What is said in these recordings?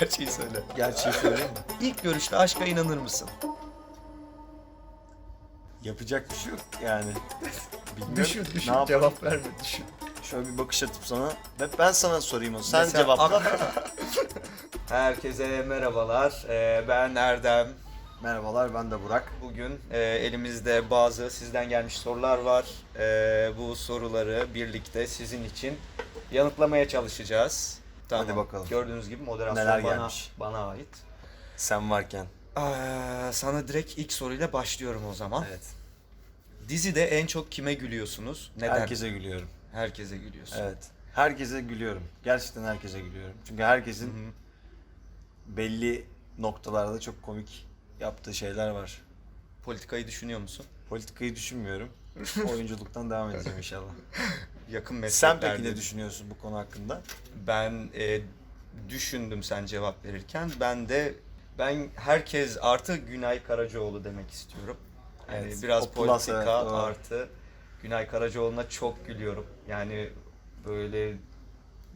Gerçeği söyle. Gerçeği söyleyeyim mi? İlk görüşte aşka inanır mısın? Yapacak bir şey yok yani. Bilmiyorum. Düşün düşün Ne yapayım? cevap verme düşün. Şöyle bir bakış atıp sana. Ben, ben sana sorayım onu. Sen Mesela cevapla. Herkese merhabalar. Ee, ben Erdem. Merhabalar ben de Burak. Bugün e, elimizde bazı sizden gelmiş sorular var. E, bu soruları birlikte sizin için yanıtlamaya çalışacağız. Tamam. Hadi bakalım. Gördüğünüz gibi moderasyon Neler bana, gelmiş? bana ait. Sen varken. Ee, sana direkt ilk soruyla başlıyorum o zaman. Evet. Dizide en çok kime gülüyorsunuz? Neden? Herkese gülüyorum. Herkese gülüyorsun. Evet. Herkese gülüyorum. Gerçekten herkese gülüyorum. Çünkü herkesin Hı hı. belli noktalarda çok komik yaptığı şeyler var. Politikayı düşünüyor musun? Politikayı düşünmüyorum. Oyunculuktan devam edeceğim inşallah. Yakın Sen mesleklerde. peki ne düşünüyorsun bu konu hakkında? Ben e, düşündüm sen cevap verirken. Ben de ben herkes artı Günay Karacaoğlu demek istiyorum. Yani Evet, biraz politika evet, doğru. artı Günay Karacaoğlu'na çok gülüyorum. Yani böyle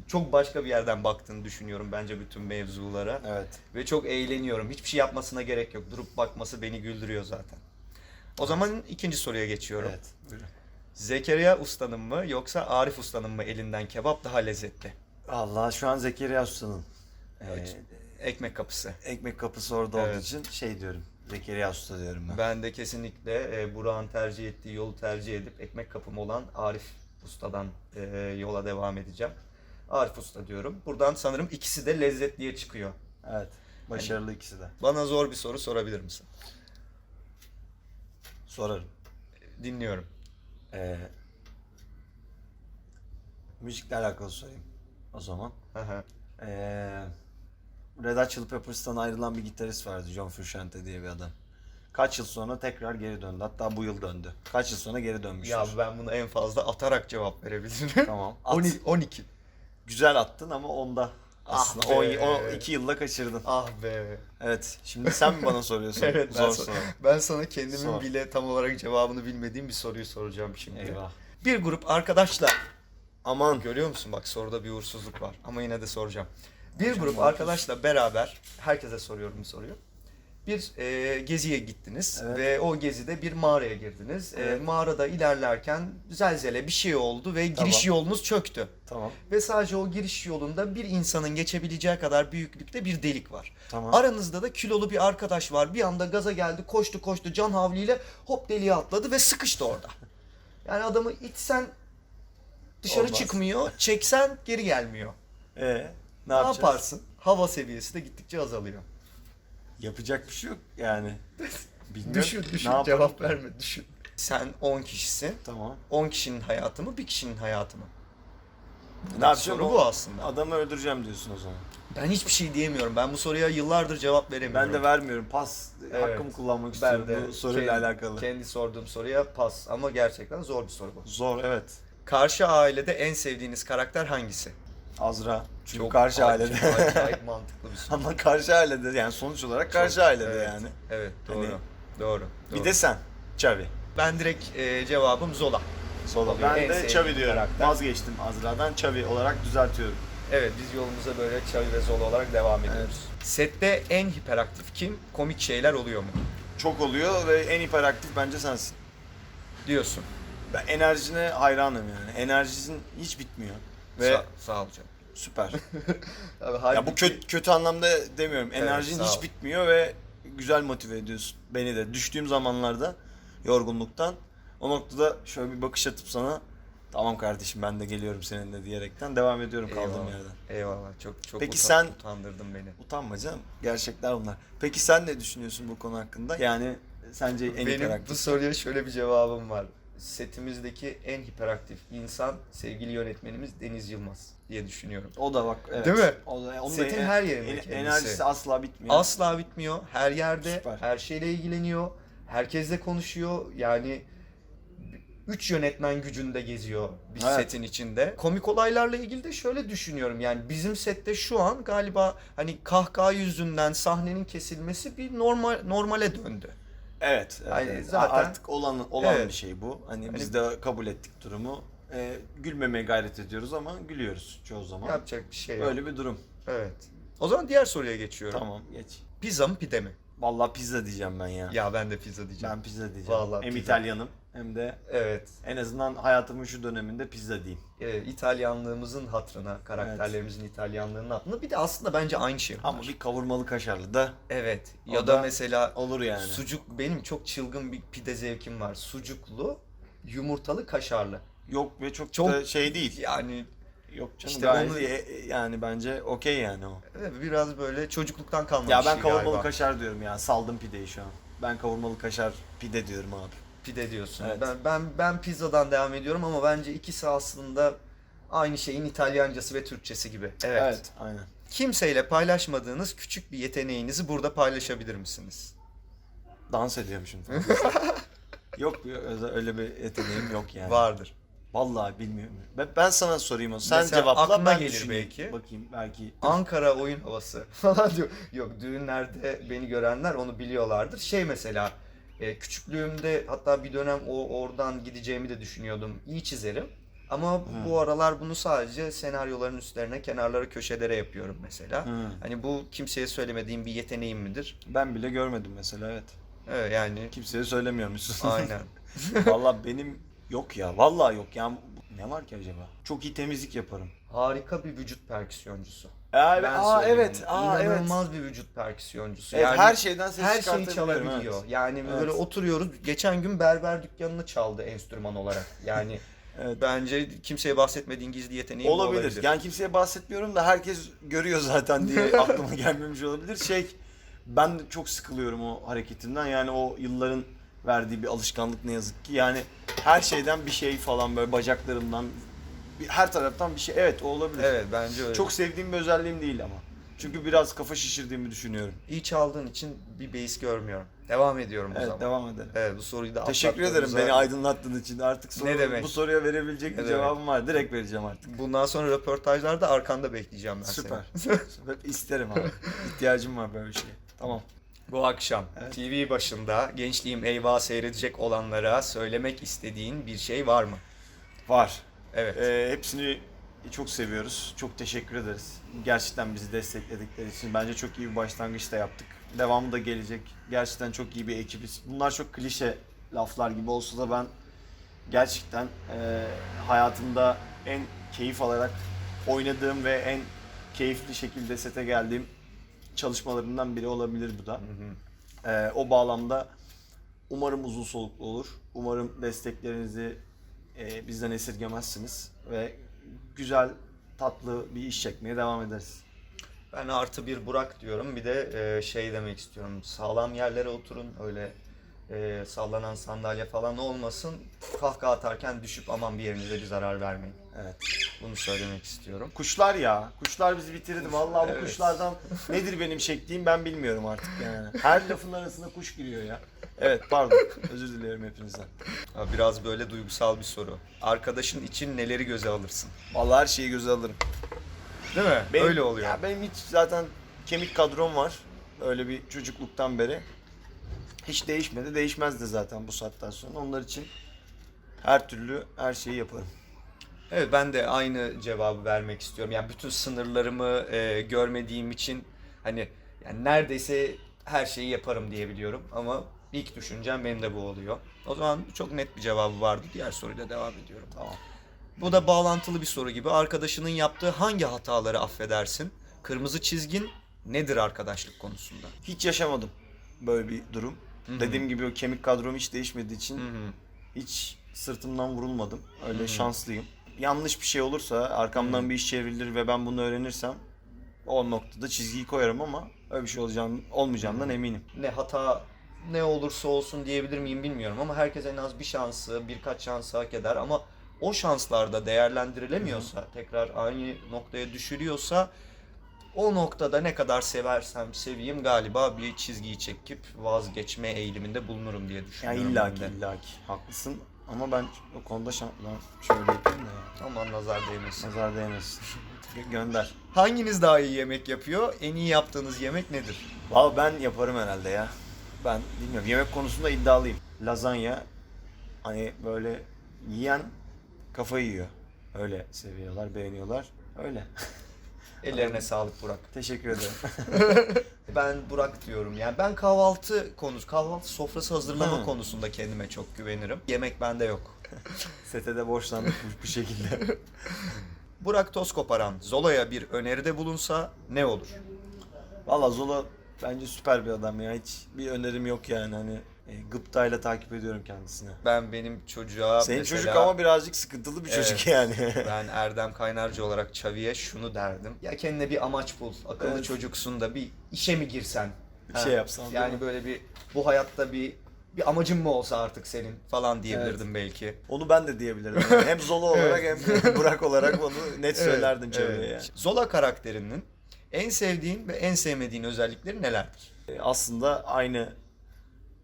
çok başka bir yerden baktığını düşünüyorum bence bütün mevzulara. Evet. Ve çok eğleniyorum. Hiçbir şey yapmasına gerek yok. Durup bakması beni güldürüyor zaten. O zaman ikinci soruya geçiyorum. Evet. Buyurun. Zekeriya Usta'nın mı yoksa Arif Usta'nın mı elinden kebap daha lezzetli? Allah şu an Zekeriya Usta'nın Evet. eee, Ekmek kapısı. ekmek kapısı orada Evet. olduğu için şey diyorum. Zekeriya Usta diyorum ben. Ben de kesinlikle e, Burak'ın tercih ettiği yolu tercih edip ekmek kapım olan Arif Usta'dan e, yola devam edeceğim. Arif Usta diyorum. Buradan sanırım ikisi de lezzetliye çıkıyor. Evet. Başarılı ikisi de. Bana zor bir soru sorabilir misin? Sorarım. Dinliyorum. Eee müzikle alakalı sorayım o zaman. Eee Red Hot Chili Peppers'tan ayrılan bir gitarist vardı John Frusciante diye bir adam. Kaç yıl sonra tekrar geri döndü. Hatta bu yıl döndü. Kaç yıl sonra geri dönmüştür. Ya ben bunu en fazla atarak cevap verebilirim. Tamam. At. 12. 12. Güzel attın ama onda aslında Ah o, be. o iki yılda kaçırdın. Ah be. Evet. Şimdi sen mi bana soruyorsun? Evet ben, Zor sana, soru. ben sana kendimin Sor. bile tam olarak cevabını bilmediğim bir soruyu soracağım şimdi. Eyvah. Bir grup arkadaşla Aman. Görüyor musun bak soruda bir uğursuzluk var ama yine de soracağım. Bir Hocam, grup arkadaşla beraber, herkese soruyorum bu soruyu. Bir e, geziye gittiniz Evet. ve o gezide bir mağaraya girdiniz. E, Evet. mağarada ilerlerken zelzele bir şey oldu ve giriş Tamam. yolunuz çöktü. Tamam. Ve sadece o giriş yolunda bir insanın geçebileceği kadar büyüklükte bir delik var. Tamam. Aranızda da kilolu bir arkadaş var. Bir anda gaza geldi, koştu koştu can havliyle hop deliğe atladı ve sıkıştı orada. Yani adamı itsen dışarı Olmaz. çıkmıyor, çeksen geri gelmiyor. Ee, ne, Ne, yaparsın? Hava seviyesi de gittikçe azalıyor. Yapacak bir şey yok yani. Bilmiyorum. Düşün, düşün, Ne yaparım? cevap verme, düşün. Sen 10 kişisin. Tamam. 10 kişinin hayatı mı, bir kişinin hayatı mı? Ne yapacağım? Soru bu aslında. Adamı öldüreceğim diyorsun o zaman. Ben hiçbir şey diyemiyorum. Ben bu soruya yıllardır cevap veremiyorum. Ben de vermiyorum. Pas Evet. hakkımı kullanmak Ben istiyorum de bu soruyla kendi- alakalı. Kendi sorduğum soruya pas ama gerçekten zor bir soru bu. Zor evet. Karşı ailede en sevdiğiniz karakter hangisi? Azra. Çünkü Çok karşı acayip- ailede. Acayip mantıklı bir soru. Ama karşı ailede yani sonuç olarak karşı Çok- ailede evet, yani. Evet doğru. Hani- doğru. Bir doğru. de sen. Çavi. ben direkt e, cevabım Zola. Sola. Ben en de sevdiğim Çavi diyorum. karakter. Vazgeçtim Azra'dan. Çavi olarak düzeltiyorum. Evet biz yolumuza böyle Xavi ve Zola olarak devam ediyoruz. Sette en hiperaktif kim? Komik şeyler oluyor mu? Çok oluyor ve en hiperaktif bence sensin. Diyorsun. Ben enerjine hayranım yani. Enerjisin hiç bitmiyor. Ve Sa- sağ ol canım. süper. Abi, ya bu kötü kötü anlamda demiyorum. Evet, Enerjin sağ hiç ol. bitmiyor ve güzel motive ediyorsun beni de. Düştüğüm zamanlarda yorgunluktan o noktada şöyle bir bakış atıp sana tamam kardeşim ben de geliyorum seninle diyerekten devam ediyorum kaldığım Eyvallah. yerden. Eyvallah çok çok Peki sen- utandırdın beni. Utanma canım. Gerçekler onlar. Peki sen ne düşünüyorsun bu konu hakkında? Yani sence en Benim hiperaktif? bu soruya şöyle bir cevabım var. Setimizdeki en hiperaktif insan sevgili yönetmenimiz Deniz Yılmaz diye düşünüyorum. O da bak evet. Değil mi? O da, onun Setin da her yerinde en- enerjisi asla bitmiyor. Asla bitmiyor. Her yerde Süper. her şeyle ilgileniyor. Herkesle konuşuyor. Yani üç yönetmen gücünde geziyor bir Evet. setin içinde. Komik olaylarla ilgili de şöyle düşünüyorum. Yani bizim sette şu an galiba hani kahkaha yüzünden sahnenin kesilmesi bir normal normale döndü. Evet. Hani evet. zaten- artık olan olan Evet. bir şey bu. Hani, Hani- biz de kabul ettik durumu. Ee, gülmemeye gayret ediyoruz ama gülüyoruz çoğu zaman. Yapacak bir şey yok. Böyle bir durum. Evet. O zaman diğer soruya geçiyorum. Tamam geç. Pizza mı pide mi? Vallahi pizza diyeceğim ben ya. Ya ben de pizza diyeceğim. Ben pizza diyeceğim. Vallahi hem pizza. İtalyanım hem de Evet. en azından hayatımın şu döneminde pizza diyeyim. e, İtalyanlığımızın hatırına, karakterlerimizin İtalyanlığının hatırına. Bir de aslında bence aynı şey bunlar. Ama bir kavurmalı kaşarlı da Evet. O Ya da da mesela olur yani. sucuk benim çok çılgın bir pide zevkim var. Sucuklu, yumurtalı, kaşarlı. Yok ve çok, Çok- da şey değil. Yani Yok canım İşte gayet onu- e- yani bence okey yani o. evet, biraz böyle çocukluktan kalma Ya bir ben şey kavurmalı galiba. kaşar diyorum ya. Saldım pideyi şu an. Ben kavurmalı kaşar pide diyorum abi. Pide diyorsun. Evet. Ben, ben ben pizzadan devam ediyorum ama bence ikisi aslında aynı şeyin İtalyancası ve Türkçesi gibi. Evet. aynen. Kimseyle paylaşmadığınız küçük bir yeteneğinizi burada paylaşabilir misiniz? Dans ediyormuşum. yok bir özel- öyle bir yeteneğim yok yani. Vardır. Vallahi bilmiyorum. Ben, ben sana sorayım o. Sen Mesela cevapla aklına ben gelir düşüneyim. belki. Bakayım belki. Ankara oyun havası falan diyor. Yok düğünlerde beni görenler onu biliyorlardır. Şey mesela e, küçüklüğümde hatta bir dönem o oradan gideceğimi de düşünüyordum. İyi çizerim. Ama bu aralar bunu sadece senaryoların üstlerine, kenarlara, köşelere yapıyorum mesela. Hı. Hani bu kimseye söylemediğim bir yeteneğim midir? Ben bile görmedim mesela evet. Evet yani Kimseye söylemiyormuşsun. aynen. Vallahi benim yok ya. Vallahi yok ya. Ne var ki acaba? Çok iyi temizlik yaparım. Harika bir vücut perküsyoncusu. Ben aa söyleyeyim. evet. Aa evet. İnanılmaz bir vücut perküsyoncusu. Evet, yani her şeyden ses her şeyi çıkartabiliyorum, çalabiliyor. evet. Yani Evet. böyle oturuyoruz. Geçen gün berber dükkanını çaldı enstrüman olarak. Yani Evet. bence kimseye bahsetmediğin gizli yeteneğim bu Olabilir. olabilir. Yani kimseye bahsetmiyorum da herkes görüyor zaten diye aklıma gelmemiş olabilir. Şey ben de çok sıkılıyorum o hareketimden. Yani o yılların verdiği bir alışkanlık ne yazık ki. Yani her şeyden bir şey falan böyle bacaklarımdan bir- her taraftan bir şey. Evet o olabilir. Evet bence öyle. Çok sevdiğim bir özelliğim değil ama. Çünkü biraz kafa şişirdiğimi düşünüyorum. iyi çaldığın için bir beis görmüyorum. Devam ediyorum o Evet zaman. devam edelim. Evet bu soruyu da Teşekkür ederim atlattığımıza- beni aydınlattığın için. Artık soru, Ne demek? bu soruya verebilecek Ne bir demek? cevabım var. Direkt vereceğim artık. Bundan sonra röportajlarda arkanda bekleyeceğim ben Süper. seni. Süper. İsterim abi. İhtiyacım var böyle bir şeye. Tamam. Bu akşam Evet. TV başında Gençliğim Eyvah seyredecek olanlara söylemek istediğin bir şey var mı? Var. Evet. Ee, hepsini çok seviyoruz. Çok teşekkür ederiz. Gerçekten bizi destekledikleri için. Bence çok iyi bir başlangıç da yaptık. Devamı da gelecek. Gerçekten çok iyi bir ekibiz. Bunlar çok klişe laflar gibi olsa da ben gerçekten e, hayatımda en keyif alarak oynadığım ve en keyifli şekilde sete geldiğim çalışmalarımdan biri olabilir bu da. Ee, o bağlamda umarım uzun soluklu olur. Umarım desteklerinizi e, bizden esirgemezsiniz ve güzel, tatlı bir iş çekmeye devam ederiz. Ben artı bir Burak diyorum. Bir de e, şey demek istiyorum. Sağlam yerlere oturun. Öyle e, sallanan sandalye falan olmasın. Kahkaha atarken düşüp aman bir yerinize bir zarar vermeyin. Evet. Bunu söylemek istiyorum. Kuşlar ya. Kuşlar bizi bitirdi. Vallahi bu Evet. kuşlardan nedir benim çektiğim ben bilmiyorum artık yani. Her lafın arasında kuş giriyor ya. Evet pardon. Özür dilerim hepinizden. Biraz böyle duygusal bir soru. Arkadaşın için neleri göze alırsın? Vallahi her şeyi göze alırım. Değil mi? Benim- Öyle oluyor. Ya benim hiç zaten kemik kadrom var. Öyle bir çocukluktan beri. Hiç değişmedi. Değişmez de zaten bu saatten sonra. Onlar için her türlü her şeyi yaparım. Evet ben de aynı cevabı vermek istiyorum. Yani bütün sınırlarımı e, görmediğim için hani yani neredeyse her şeyi yaparım diyebiliyorum ama ilk düşüncem benim de bu oluyor. O zaman çok net bir cevabı vardı. Diğer soruyla devam ediyorum. Tamam. Bu da bağlantılı bir soru gibi. Arkadaşının yaptığı hangi hataları affedersin? Kırmızı çizgin nedir arkadaşlık konusunda? Hiç yaşamadım böyle bir durum. Dediğim gibi o kemik kadrom hiç değişmediği için Hı hı. hiç sırtımdan vurulmadım. Öyle şanslıyım. Yanlış bir şey olursa arkamdan bir iş çevrilir ve ben bunu öğrenirsem o noktada çizgiyi koyarım ama öyle bir şey olacağını, olmayacağından eminim. Ne hata ne olursa olsun diyebilir miyim bilmiyorum ama herkes en az bir şansı, birkaç şansı hak eder ama o şanslarda değerlendirilemiyorsa, tekrar aynı noktaya düşürüyorsa o noktada ne kadar seversem seveyim galiba bir çizgiyi çekip vazgeçme eğiliminde bulunurum diye Ya düşünüyorum. illaki ben de. illaki haklısın ama ben o konuda. Lan şöyle yapayım da ya. Aman nazar değmesin. Nazar değmesin. Gö- Gönder. Hanginiz daha iyi yemek yapıyor? En iyi yaptığınız yemek nedir? Valla ben yaparım herhalde ya. Ben bilmiyorum yemek konusunda iddialıyım. Lazanya hani böyle yiyen kafayı yiyor. Öyle seviyorlar, beğeniyorlar. Öyle. Ellerine sağlık Burak. Teşekkür ederim. Ben Burak diyorum. Yani ben kahvaltı konusu, kahvaltı sofrası hazırlama Hı. konusunda kendime çok güvenirim. Yemek bende yok. Sete de borçlandık bu, bu şekilde. Burak Toskoparan Zola'ya bir öneride bulunsa ne olur? Valla Zola bence süper bir adam ya. Hiç bir önerim yok yani hani. E, gıptayla takip ediyorum kendisini. Ben benim çocuğa Senin mesela- çocuk ama birazcık sıkıntılı bir çocuk Evet. yani. Ben Erdem Kaynarcı olarak Çavi'ye şunu derdim. Ya kendine bir amaç bul. Akıllı Evet. çocuksun da bir işe mi girsen? Bir şey yapsan, Yani böyle bir bu hayatta bir bir amacın mı olsa artık senin falan diyebilirdim belki. Onu ben de diyebilirdim. Yani hem Zola olarak hem Burak olarak onu net söylerdim çevreye Evet. yani. Zola karakterinin en sevdiğin ve en sevmediğin özellikleri nelerdir? E, Aslında aynı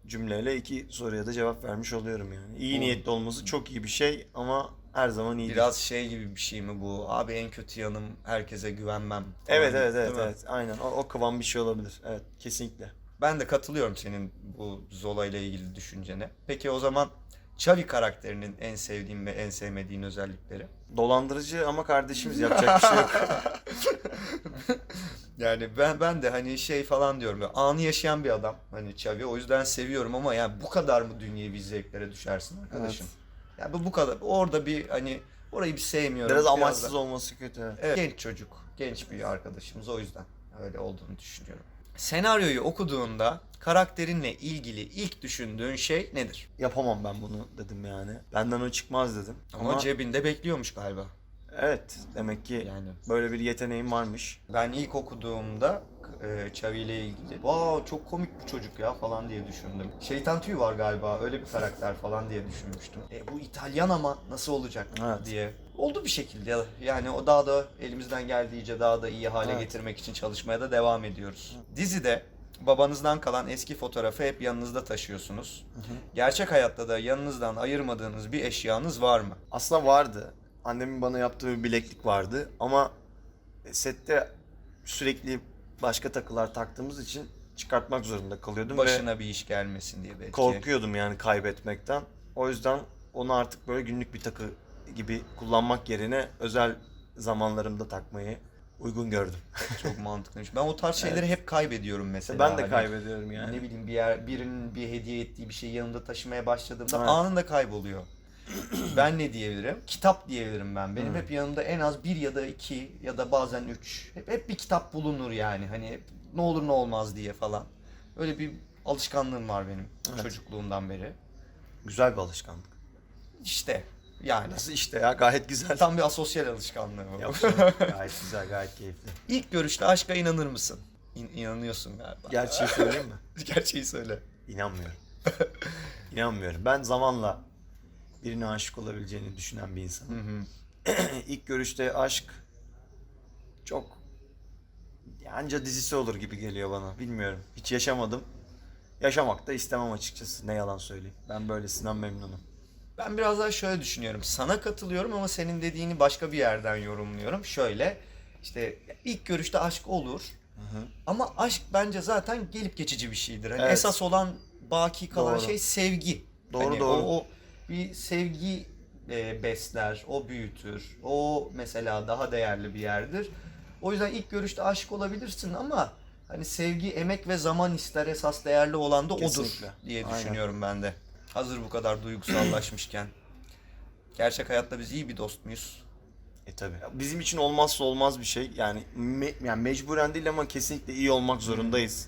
cümleyle iki soruya da cevap vermiş oluyorum yani. İyi niyetli olması çok iyi bir şey ama her zaman iyi Biraz şey gibi bir şey mi bu? Abi en kötü yanım herkese güvenmem. falan Evet evet evet mi? evet aynen o, o kıvam bir şey olabilir. Evet kesinlikle. Ben de katılıyorum senin bu Zola ile ilgili düşüncene. Peki o zaman Xavi karakterinin en sevdiğin ve en sevmediğin özellikleri? Dolandırıcı ama kardeşimiz yapacak bir şey yok. Yani ben ben de hani şey falan diyorum ya anı yaşayan bir adam hani Xavi o yüzden seviyorum ama yani bu kadar mı dünyevi zevklere düşersin arkadaşım? Yani bu bu kadar orada bir hani orayı bir sevmiyorum. Biraz da- amaçsız olması kötü. evet. Evet, genç çocuk, genç bir arkadaşımız o yüzden öyle olduğunu düşünüyorum. Senaryoyu okuduğunda karakterinle ilgili ilk düşündüğün şey nedir? Yapamam ben bunu dedim yani. Benden o çıkmaz dedim. Ama, Ama, cebinde bekliyormuş galiba. evet demek ki Yani böyle bir yeteneğim varmış. ben ilk okuduğumda e, Xavi ile ilgili wow çok komik bu çocuk ya falan diye düşündüm. Şeytan tüyü var galiba öyle bir karakter falan diye düşünmüştüm. E, bu İtalyan ama nasıl olacak Evet. diye. Oldu bir şekilde yani o daha da elimizden geldiğince daha da iyi hale Evet. getirmek için çalışmaya da devam ediyoruz. Dizide babanızdan kalan eski fotoğrafı hep yanınızda taşıyorsunuz. Gerçek hayatta da yanınızdan ayırmadığınız bir eşyanız var mı? Aslında vardı. Annemin bana yaptığı bir bileklik vardı ama sette sürekli başka takılar taktığımız için çıkartmak zorunda kalıyordum ve Başına bir iş gelmesin diye belki. korkuyordum yani kaybetmekten. O yüzden onu artık böyle günlük bir takı gibi kullanmak yerine özel zamanlarımda takmayı uygun gördüm. Çok mantıklıymış. Ben o tarz şeyleri hep kaybediyorum mesela. ben de Hani kaybediyorum yani. Ne bileyim bir yer birinin bir hediye ettiği bir şeyi yanımda taşımaya başladığımda Evet. anında kayboluyor. ben ne diyebilirim? Kitap diyebilirim ben. Benim Hmm. hep yanımda en az bir ya da iki ya da bazen üç. Hep, hep bir kitap bulunur yani. Hani hep ne olur ne olmaz diye falan. Öyle bir alışkanlığım var benim Evet. çocukluğumdan beri. Güzel bir alışkanlık. İşte yani. Nasıl işte ya gayet güzel. Tam bir asosyal alışkanlığı bu. Gayet güzel gayet keyifli. İlk görüşte aşka inanır mısın? İn- inanıyorsun galiba. Gerçeği söyleyeyim mi? Gerçeği söyle. İnanmıyorum. İnanmıyorum. Ben zamanla birine aşık olabileceğini düşünen bir Hı insanım. hı. İlk görüşte aşk çok anca dizisi olur gibi geliyor bana. Bilmiyorum. Hiç yaşamadım. Yaşamak da istemem açıkçası. Ne yalan söyleyeyim. Ben böylesinden memnunum. Ben biraz daha şöyle düşünüyorum. Sana katılıyorum ama senin dediğini başka bir yerden yorumluyorum. Şöyle işte ilk görüşte aşk olur. Ama aşk bence zaten gelip geçici bir şeydir. Hani Evet. esas olan baki kalan Doğru. şey sevgi. Doğru, Hani doğru. O, o bir sevgi e, besler, o büyütür. O mesela daha değerli bir yerdir. O yüzden ilk görüşte aşık olabilirsin ama hani sevgi, emek ve zaman ister esas değerli olan da odur Kesinlikle. diye Aynen. düşünüyorum ben de. Hazır bu kadar duygusallaşmışken. Gerçek hayatta biz iyi bir dost muyuz? E tabi. Bizim için olmazsa olmaz bir şey. Yani me- yani mecburen değil ama kesinlikle iyi olmak zorundayız.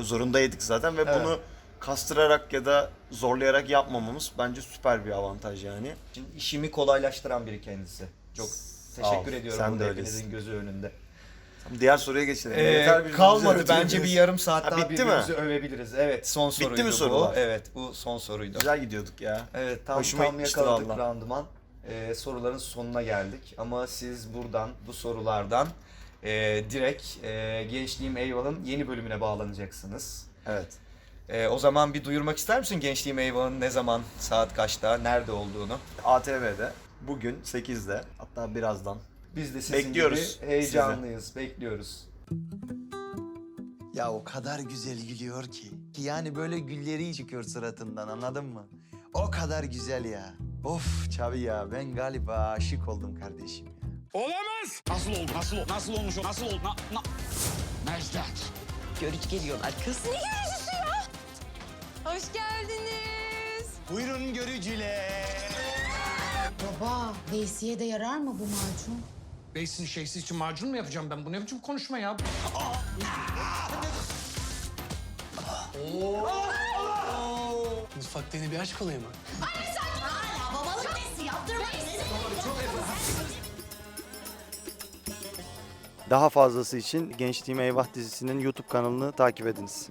Zorundaydık zaten ve Evet. bunu kastırarak ya da zorlayarak yapmamamız bence süper bir avantaj yani. Şimdi işimi kolaylaştıran biri kendisi. Çok teşekkür ol. ediyorum Sen de hepinizin öylesin. gözü önünde. Diğer soruya geçelim. Ee, Yeter kalmadı bence bir yarım saat Ha, daha bitti mi? birbirimizi övebiliriz. Evet son soruydu mi bu. sorular? Evet bu son soruydu. Güzel gidiyorduk ya. Evet tam, Hoşuma tam yakaladık valla. randıman. Ee, soruların sonuna geldik ama siz buradan bu sorulardan e, direkt e, Gençliğim Eyval'ın yeni bölümüne bağlanacaksınız. Evet. E, o zaman bir duyurmak ister misin Gençliğim Eyval'ın ne zaman, saat kaçta, nerede olduğunu? ATV'de bugün 8'de hatta birazdan. Biz de sizin Bekliyoruz gibi heyecanlıyız, bekliyoruz. Ya o kadar güzel gülüyor ki. Ki Yani böyle gülleri çıkıyor suratından anladın mı? O kadar güzel ya. Of Çavi ya ben galiba aşık oldum kardeşim ya. Olamaz. Nasıl oldu? Nasıl oldu? Nasıl olmuş o? Nasıl oldu? Na, na... Necdet. Görücü geliyorlar kız. Ne görücüsü? Hoş geldiniz. Buyurun görücüler. Baba, Veysi'ye de yarar mı bu macun? Beysin şeysi için macun mu yapacağım ben? Bu ne biçim konuşma ya? Mutfakta yine bir aşk olayı mı? Babalık nesi yaptırmayın. Daha fazlası için Gençliğime Eyvah dizisinin YouTube kanalını takip ediniz.